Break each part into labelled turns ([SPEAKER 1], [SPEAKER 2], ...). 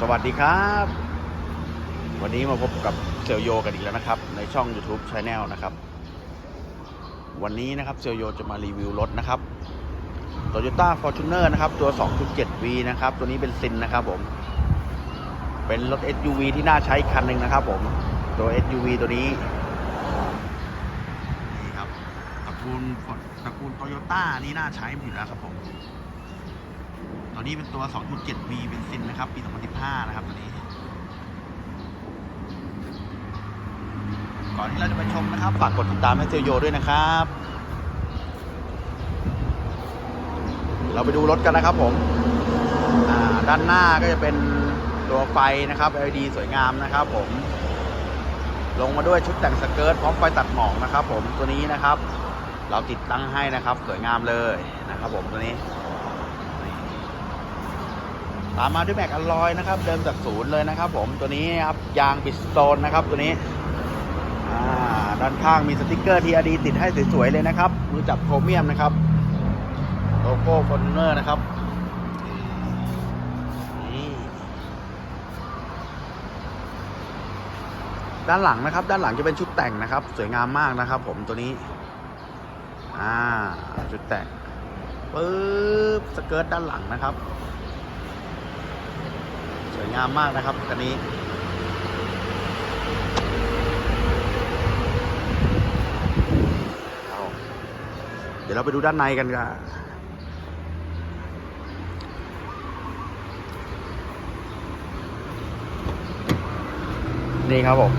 [SPEAKER 1] สวัสดีครับ วันนี้มาพบกับเซลโยกันอีกแล้วนะครับ ในช่อง YouTube Channel นะครับ วันนี้นะครับเซลโยจะมารีวิวรถนะครับ Toyota Fortuner นะครับ ตัว 2.7V นะครับ ตัวนี้เป็นซินนะครับผม เป็นรถ SUV ที่น่าใช้คันหนึ่งนะครับผม ตัว SUV ตัวนี้ นี่ครับตระกูลตระกูลโตโยต้านี่น่าใช้อยู่แล้วครับผม นี้เป็นตัว 2.7V เป็นซินนะครับ ปี 2015 นะครับตัวนี้ ก่อนที่เราจะไปชมนะครับ ฝากกดติดตามให้เซลโยด้วยนะครับ เราไปดูรถกันนะครับผมด้านหน้าก็จะเป็นตัวไฟนะครับ LED สวยงามนะครับผม ลงมาด้วยชุดแต่งสเกิร์ตพร้อมไฟตัดหมอกนะครับ ผมตัวนี้นะครับ เราติดตั้งให้นะครับ สวยงามเลยนะครับ ผมตัวนี้ ตามมาด้วยแม็กอลอยนะครับ เดิมจากศูนย์เลยนะครับ ผมตัวนี้ครับยางบิสโตนนะครับ ตัวนี้ด้านข้างมีสติกเกอร์ TRD ติดให้สวยๆเลยนะครับมือจับโครเมียมนะครับโลโก้ฟอนเนอร์นะครับด้านหลังนะครับ ด้านหลังจะเป็นชุดแต่งนะครับ สวยงามมากนะครับ ผมตัวนี้ อ่า ชุดแต่งปึ๊บสเกิร์ตด้านหลังนะครับ วยงามมากนะครับคันนี้ เดี๋ยวเราไปดูด้านในกันค่ะนี่ครับผม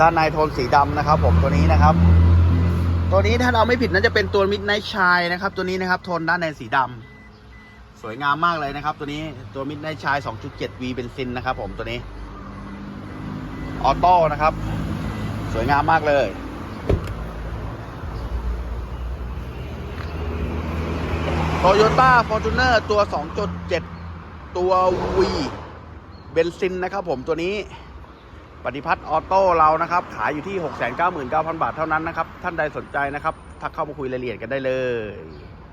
[SPEAKER 1] ด้านในโทนสีดำนะครับ ผมตัวนี้นะครับ ตัวนี้ถ้าเราไม่ผิดน่าจะเป็นตัวมิดไนท์ชายนะครับ ตัวนี้นะครับ โทนด้านในสีดำ สวยงามมากเลยนะครับ ตัวนี้ตัวมิดไนชาย 2.7V เบนซินนะครับ ผมตัวนี้ออโต้นะครับ สวยงามมากเลย Toyota Fortuner ตัว 2.7 ตัว V เบนซินนะครับ ผมตัวนี้ปฏิพัฒน์ออโต้เรานะครับ ขายอยู่ที่ 699,000 บาทเท่านั้นนะครับ ท่านใดสนใจนะครับ ทักเข้ามาคุยรายละเอียดกันได้เลย